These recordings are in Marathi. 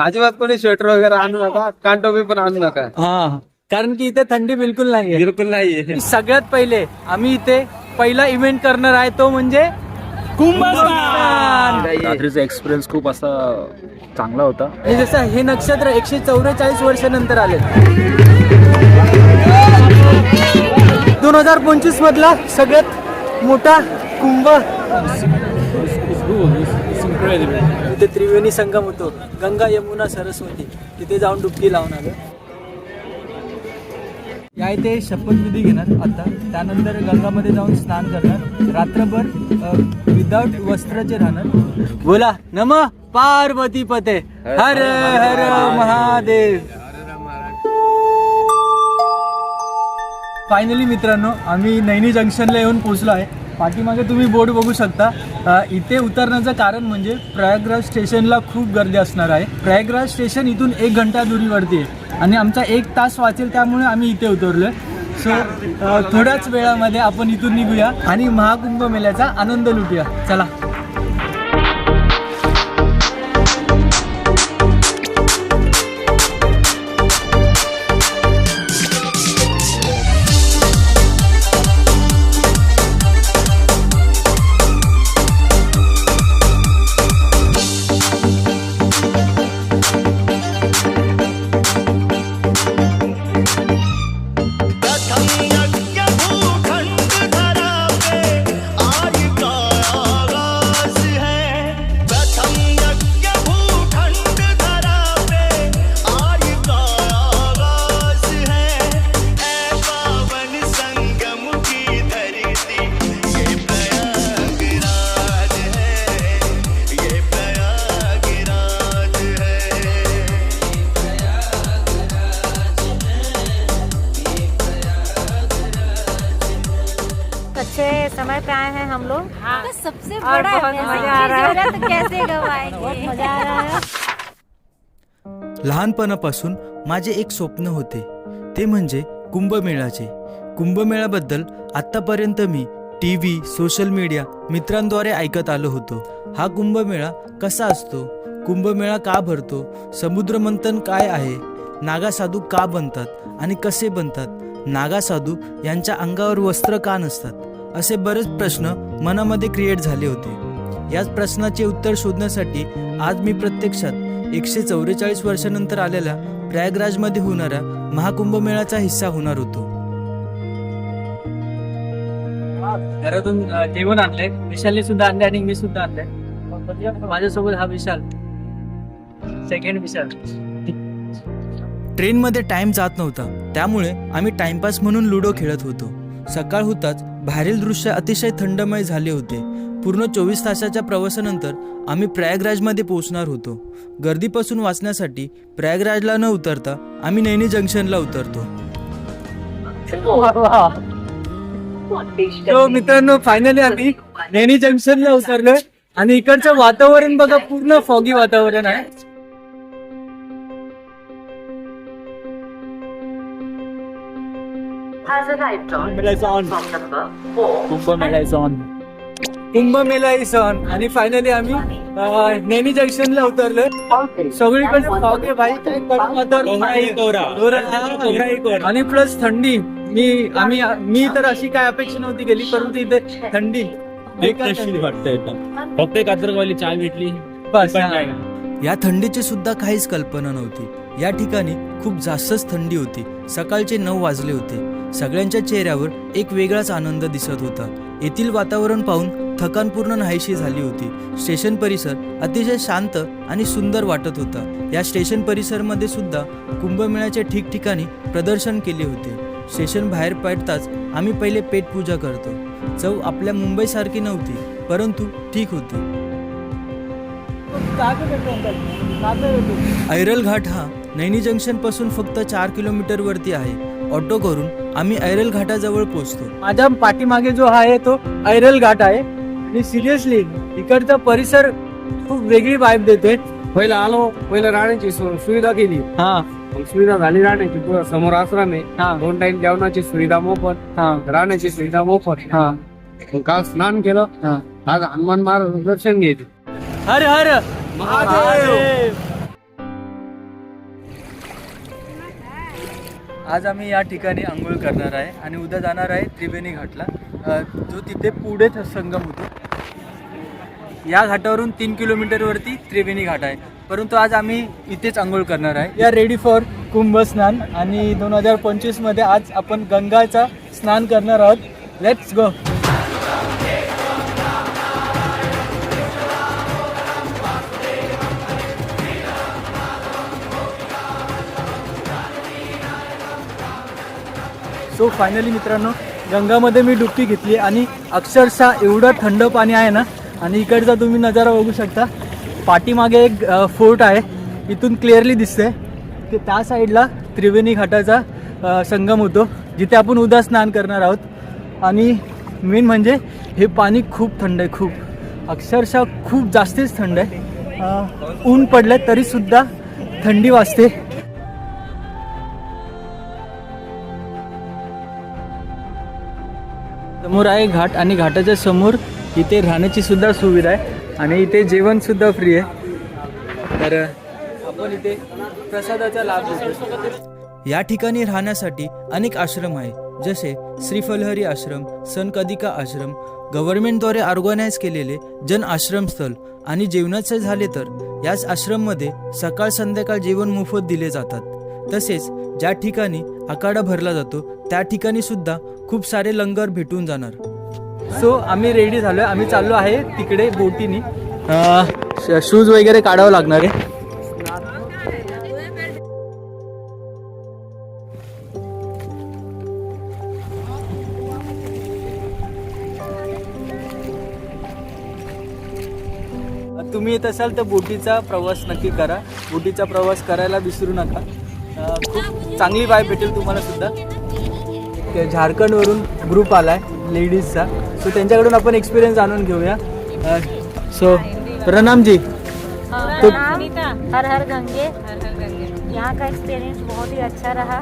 अजिबात कोणी स्वेटर वगैरे आणू नका कानटोपी पण आणू नका. हा कारण की इथे थंडी बिलकुल नाहीये. बिलकुल नाही सगळ्यात पहिले आम्ही इथे पहिला इव्हेंट करणार आहे तो म्हणजे कुंभस्नान. रात्रीचा एक्सपिरियन्स खूप असा चांगला होता. आणि जसं हे नक्षत्र एकशे चौवेचाळीस वर्षानंतर आले. दोन हजार पंचवीस मधला सगळ्यात मोठा कुंभ. तिथे त्रिवेणी संगम होतो. गंगा यमुना सरस्वती. तिथे जाऊन डुबकी लावून आलो. या इथे शपथविधी घेणार आता. त्यानंतर गंगामध्ये जाऊन स्नान करणार. रात्रभर विदाउट वस्त्राचे राहणार. बोला नम पार्वती पते. हर हर महादेव. फायनली मित्रांनो आम्ही नैनी जंक्शनला येऊन पोहोचलो आहे. पाठीमागे तुम्ही बोर्ड बघू शकता. इथे उतरण्याचं कारण म्हणजे प्रयागराज स्टेशनला खूप गर्दी असणार आहे. प्रयागराज स्टेशन इथून एक घंटा दुरीवरती आहे. आणि आमचा एक तास वाचेल त्यामुळे आम्ही इथे उतरलोय. सो थोड्याच वेळामध्ये आपण इथून निघूया आणि महाकुंभ मेल्याचा आनंद लुटूया. चला. और बहुत मजा आ रहा है। तो कैसे गवाएंगे बहुत मजा आ रहा है लहानपणापासून माझे एक स्वप्न होते. ते म्हणजे कुंभमेळ्याचे कुंभमेळ्याबद्दल आत्तापर्यंत मी टी व्ही सोशल मीडिया मित्रांद्वारे ऐकत आलो होतो. हा कुंभमेळा कसा असतो? कुंभमेळा का भरतो? समुद्रमंथन काय आहे? नागासाधू का बनतात आणि कसे बनतात? नागासाधू यांच्या अंगावर वस्त्र का नसतात? असे बरेच प्रश्न मनामध्ये क्रिएट झाले होते. याच प्रश्नाचे उत्तर शोधण्यासाठी आज मी प्रत्यक्षात एकशे चौवेचाळीस वर्षानंतर आलेल्या प्रयागराजमध्ये होणाऱ्या महाकुंभ मेळ्याचा हिस्सा होणार होतो. घरातून जेवण आणलंय. विशालने सुद्धा आणले आणि मी सुद्धा आणलंय. माझ्यासोबत हा विशाल. सेकंड विशाल. ट्रेनमध्ये टाइम जात नव्हता. त्यामुळे आम्ही टाइमपास म्हणून लुडो खेळत होतो. सकाळ होताच बाहेरील दृश्य अतिशय थंडमय झाले होते. पूर्ण चोवीस तासाच्या प्रवासानंतर आम्ही प्रयागराजमध्ये पोहोचणार होतो. गर्दीपासून वाचण्यासाठी प्रयागराजला न उतरता आम्ही नैनी जंक्शनला उतरतो. तो मित्रांनो फायनली आम्ही नैनी जंक्शनला उतरलोय. आणि इकडचं वातावरण बघा पूर्ण फॉगी वातावरण आहे. कुंभमेला इज ऑन आणि फायनली आम्ही नेणी जंक्शनला उतरलोय. सगळीकडे. आणि प्लस थंडी. मी आम्ही मी तर अशी काय अपेक्षा नव्हती केली परंतु इथे थंडी. फक्त भेटली. बस. या थंडीची सुद्धा काहीच कल्पना नव्हती. या ठिकाणी खूप जास्तच थंडी होती. सकाळचे नऊ वाजले होते. सगळ्यांच्या चेहऱ्यावर एक वेगळाच आनंद दिसत होता. येथील वातावरण पाहून थकान पूर्ण नाहीशी झाली होती. स्टेशन परिसर अतिशय शांत आणि सुंदर वाटत होता. या स्टेशन परिसरमध्ये सुद्धा कुंभमेळ्याच्या ठिकठिकाणी प्रदर्शन केले होते. स्टेशन बाहेर पडताच आम्ही पहिले पेटपूजा करतो. चव आपल्या मुंबईसारखी नव्हती परंतु ठीक होती. ऐरल घाट हा नैनी जंक्शनपासून फक्त चार किलोमीटर वरती आहे. ऑटो करून आम्ही ऐरल घाटाजवळ पोहोचतो. माझ्या पाठीमागे जो आहे तो ऐरल घाट आहे. आणि सिरियसली इकडचा परिसर खूप वेगळी वाईब देते पहिला आलो पहिलं राहण्याची सुविधा केली. हा. सुविधा झाली राहण्याची. समोर आश्रम आहे. हा. दोन टाइम जेवणाची सुविधा मोफत. हा. राहण्याची सुविधा मोफत. हा. काल स्नान केलं. आज हनुमान महाराज दर्शन घ्यायचे हर हर महादेव! आज आम्ही या ठिकाणी आंघोळ करणार आहे आणि उद्या जाणार आहे त्रिवेणी घाटला. अ, जो तिथे पुढेच संगम होतो. या घाटावरून तीन किलोमीटरवरती त्रिवेणी घाट आहे. परंतु आज आम्ही इथेच आंघोळ करणार आहे. या रेडी फॉर कुंभ स्नान आणि दोन हजार पंचवीसमध्ये आज आपण गंगाचा स्नान करणार आहोत. लेट्स गो सो फायनली मित्रांनो गंगामध्ये मी डुबकी घेतली आणि अक्षरशः एवढं थंड पाणी आहे ना आणि इकडचा तुम्ही नजारा बघू शकता. पाठीमागे एक फोर्ट आहे इथून क्लिअरली दिसते की त्या साईडला त्रिवेणी घाटाचा संगम होतो जिथे आपण उद्या स्नान करणार आहोत. आणि मेन म्हणजे हे पाणी खूप थंड आहे खूप. अक्षरशः खूप जास्तीच थंड आहे. ऊन पडलं तरीसुद्धा थंडी वाजते. समोर आहे घाट आणि घाटाच्या समोर इथे राहण्याची सुद्धा सुविधा आहे. आणि इथे जेवण सुद्धा फ्री आहे. तर आपण इथे प्रसादाचा लाभ घेतो या ठिकाणी राहण्यासाठी अनेक आश्रम आहे जसे श्रीफलहरी आश्रम सन कदिका आश्रम गव्हर्नमेंटद्वारे ऑर्गनाईज केलेले जन आश्रमस्थल आणि जेवणाचे झाले तर याच आश्रममध्ये सकाळ संध्याकाळ जेवण मोफत दिले जातात. तसेच ज्या ठिकाणी आखाडा भरला जातो त्या ठिकाणी सुद्धा खूप सारे लंगर भेटून जाणार. सो आम्ही रेडी झालो आहे आम्ही चाललो आहे तिकडे बोटीनी. शूज वगैरे काढावं लागणार आहे. तुम्ही येत असाल तर बोटीचा प्रवास नक्की करा. बोटीचा प्रवास करायला विसरू नका. खूप चांगली बाय भेटेल तुम्हाला सुद्धा. झारखंडवरून ग्रुप आला आहे लेडीजचा सो त्यांच्याकडून आपण एक्सपिरियन्स आणून घेऊया. सो प्रणाम जी तो- प्रणाम हर हर गंगे. यहाँ का एक्सपीरियंस बहुत ही अच्छा रहा.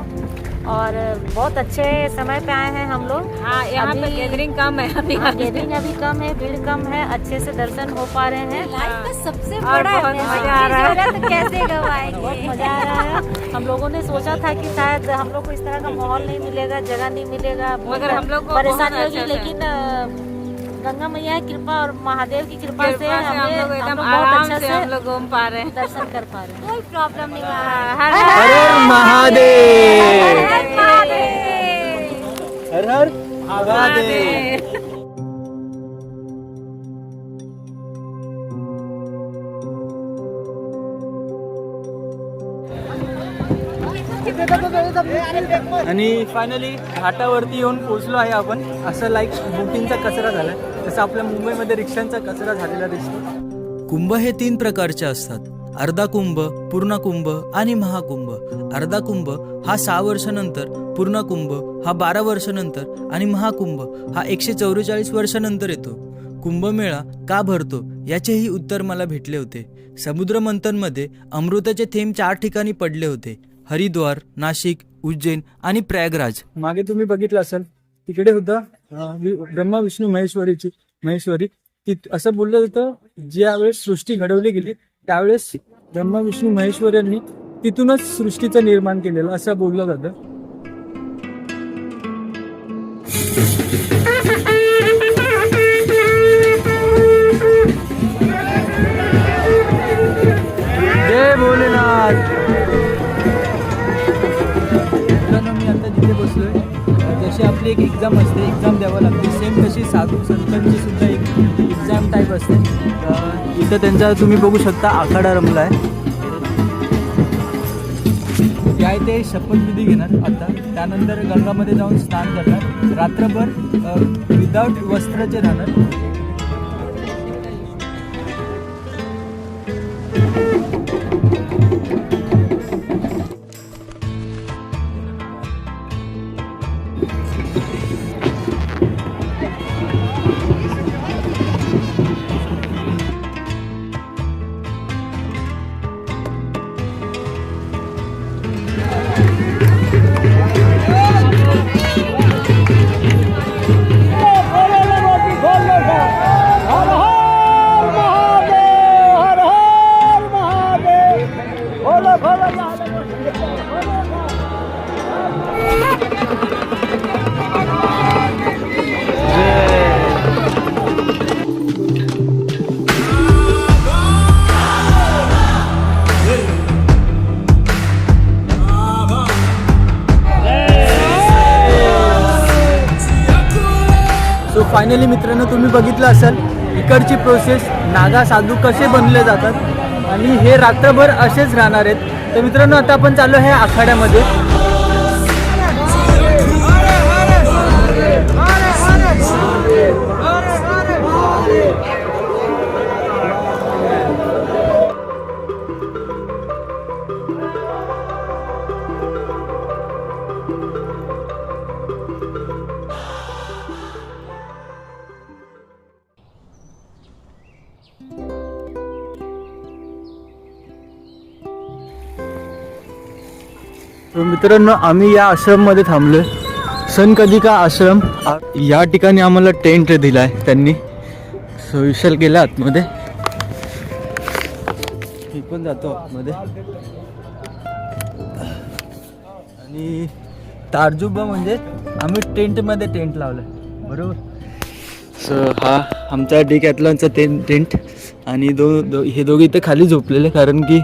और बहुत अच्छे समय पे आए हैं हम लोग। हाँ यहाँ पे अभी- गैदरिंग कम है अभी हाँ, गैदरिंग अभी कम है भीड़ कम है अच्छे से दर्शन हो पा रहे हैं। लाइफ का सबसे बड़ा बहुत event मज़ा आ रहा है। तो कैसे गवाएँगे? बहुत मज़ा आ रहा है। हम लोगों ने सोचा था कि शायद हम लोग को इस तरह का माहौल नहीं मिलेगा जगह नहीं मिलेगा। मगर हम लोग को परेशानी होगी अच्छा लेकिन गंगा मैया की कृपा और महादेव की कृपा से हम लोग एकदम आराम अच्छा से हम लोग घूम पा रहे हैं। दर्शन कर पा रहे हैं। कोई प्रॉब्लम नहीं हर हर महादेव हर महादेव। हर हर महादेव। आणि फायनली घाटावरती येऊन पोहोचलो आहे आपण. असं लाईक बोटिंगचा कचरा झाला जसं आपल्या मुंबईमध्ये रिक्षांचा कचरा झालेला दिसतो. कुंभ हे तीन प्रकारचे असतात. अर्धा कुंभ पूर्ण कुंभ आणि महाकुंभ. अर्धा कुंभ हा सहा वर्षानंतर पूर्ण कुंभ हा बारा वर्षानंतर आणि महाकुंभ हा एकशे चौवेचाळीस वर्षानंतर येतो. कुंभमेळा का भरतो याचेही उत्तर मला भेटले होते. समुद्र मंथनमध्ये अमृताचे थेंब चार ठिकाणी पडले होते. हरिद्वार नाशिक उज्जैन आणि प्रयागराज. मागे तुम्ही बघितलं असेल. तिकडे वि- ब्रह्मा विष्णू महेश्वरीची महेश्वरी. ती असं बोललं जातं ज्या वेळेस सृष्टी घडवली गेली त्यावेळेस ब्रह्मा विष्णू महेश्वरांनी तिथूनच सृष्टीचं निर्माण केलेलं असं बोललं जातं. जशी आपली एक एक्झाम असते. एक्झाम द्यावं लागते. सेम तशी साधू संतांची सुद्धा एक एक्झाम टाईप असते. इथं त्यांचा तुम्ही बघू शकता आखाडा रमला आहे काय ते शपथविधी घेणार आता. त्यानंतर गंगामध्ये जाऊन स्नान करणार. रात्रभर विदाऊट वस्त्राचे राहणार. फायनली मित्रांनो तुम्ही बघितलं असाल इकडची प्रोसेस नागा साधू कसे बनले जातात आणि हे रात्रभर असेच राहणार आहेत. तर मित्रांनो आता आपण चाललो आहे आखाड्यामध्ये. मित्रांनो आम्ही या आश्रममध्ये थांबलोय. सन कधी का आश्रम? या ठिकाणी आम्हाला टेंट दिलाय त्यांनी. सो विशाल गेला आतमध्ये. मी पण जातो आतमध्ये. आणि तारजुबा म्हणजे आम्ही टेंटमध्ये टेंट लावलं बरोबर? सो हा आमचा डिकॅथलॉनचा टेंट टेंट. आणि दो, दो हे दोघे इथे खाली झोपलेले कारण की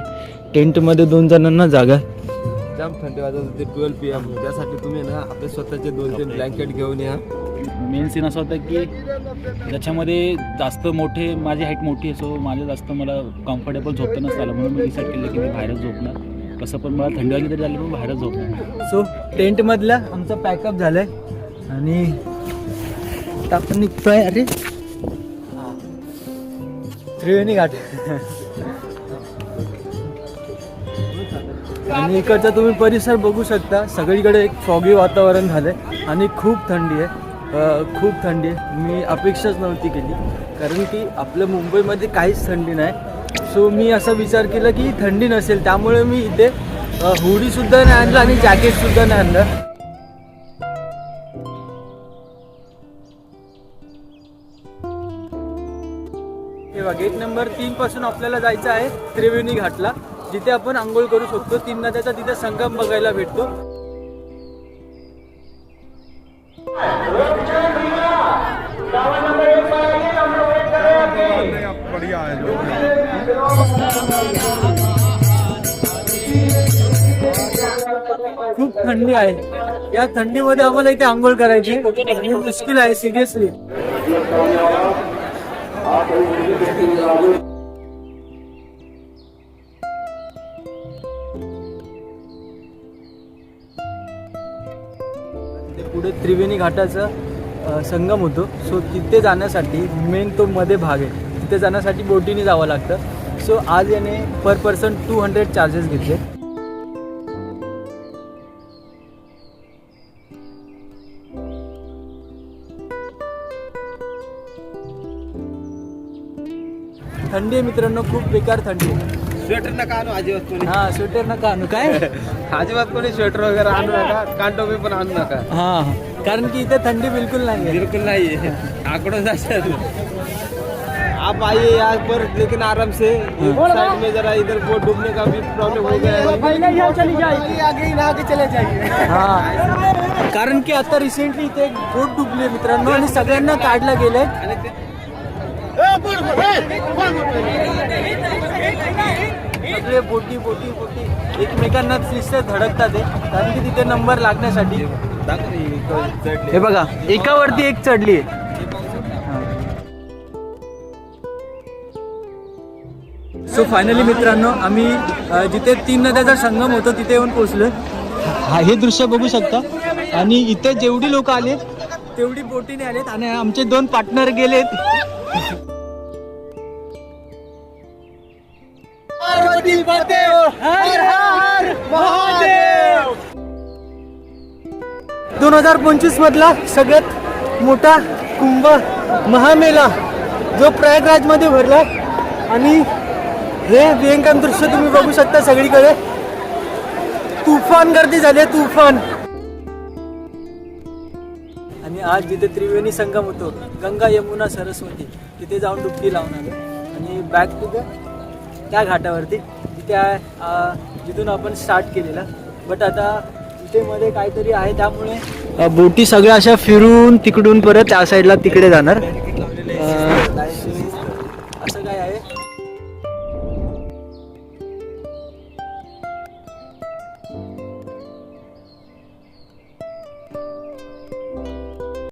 टेंटमध्ये दोन जणांना जागा आहे. जाम थंडी वाजत होती ट्वेल्व पी एम त्यासाठी तुम्ही ना आपले स्वतःचे दोन तीन ब्लँकेट घेऊन या. मेन सीन असं होतं की त्याच्यामध्ये जास्त मोठे माझी हाईट मोठी आहे सो माझं जास्त मला कम्फर्टेबल झोपतं नसतं आलं. म्हणून मी डिसाईड केलं की मी बाहेरच झोपणार. कसं पण मला थंडी वाजली तरी झाली पण बाहेरच झोपणार सो टेंटमधला आमचा पॅकअप झालाय. आणि आता आपण निघतोय अरे त्रिवेणी घाट. आणि इकडचा तुम्ही परिसर बघू शकता. सगळीकडे एक फॉगी वातावरण झालं आहे आणि खूप थंडी आहे. खूप थंडी आहे. मी अपेक्षाच नव्हती केली. कारण की आपल्या मुंबईमध्ये काहीच थंडी नाही. सो मी असा विचार केला की थंडी नसेल. त्यामुळे मी इथे हुडीसुद्धा नाही आणलं आणि जॅकेटसुद्धा नाही आणलं. हे बघा गेट नंबर तीन पासून आपल्याला जायचं आहे त्रिवेणी घाटला. जिथे आपण आंघोळ करू शकतो तीन नद्याचा तिथे संगम बघायला भेटतो. खूप थंडी आहे. या थंडीमध्ये आम्हाला इथे आंघोळ करायची आणि मुश्किल आहे सिरियसली पुढे त्रिवेणी घाटाचा संगम होतो. सो तिथे जाण्यासाठी मेन तो मध्ये भाग आहे. तिथे जाण्यासाठी बोटीने जावं लागतं. सो आज याने per person two hundred charges घेतले. थंडी आहे मित्रांनो खूप बेकार थंडी आहे. स्वेटर नका आणू अजिबात कोणी. हा स्वेटर नका आणू. काय? अजिबात कोणी स्वेटर वगैरे आणू नका. कांटोपी पण आणू नका. हा कारण की इथे थंडी बिलकुल नाही बिल्कुल नहीं आंकड़ों से आप आइए यहाँ पर लेकिन आराम से साइड में जरा इधर बोट डूबने का भी प्रॉब्लम हो गया है आगे ही आगे चले जाइए हा. कारण की आता रिसेंटली इथे एक बोट डुबली मित्रांनो आणि सगळ्यांना काढलं गेलंय. सगळे बोटी बोटी बोटी. एकमेकांना धडकतात ते कारण की तिथे नंबर लागण्यासाठी. हे बघा एकावरती एक चढली सो फायनली मित्रांनो आम्ही जिथे तीन नद्याचा संगम होतो तिथे येऊन पोहोचलो हा हे दृश्य बघू शकता. आणि इथे जेवढी लोक आलेत तेवढी बोटीने आलेत. आणि आमचे दोन पार्टनर गेलेत. दोन हजार पंचवीस मधला सगळ्यात मोठा कुंभ महामेला जो प्रयागराजमध्ये भरला आणि हे वियंकम दृश्य तुम्ही बघू शकता सगळीकडे. तुफान गर्दी झाली आहे, तुफान. आणि आज जिथे त्रिवेणी संगम होतो गंगा यमुना सरस्वती तिथे जाऊन डुबकी लावणार. आणि बॅक टू द त्या घाटावरती त्या जिथून आपण स्टार्ट केलेला. बट आता मध्ये काहीतरी आहे त्यामुळे बोटी सगळ्या अशा फिरून तिकडून परत त्या साईडला तिकडे जाणार.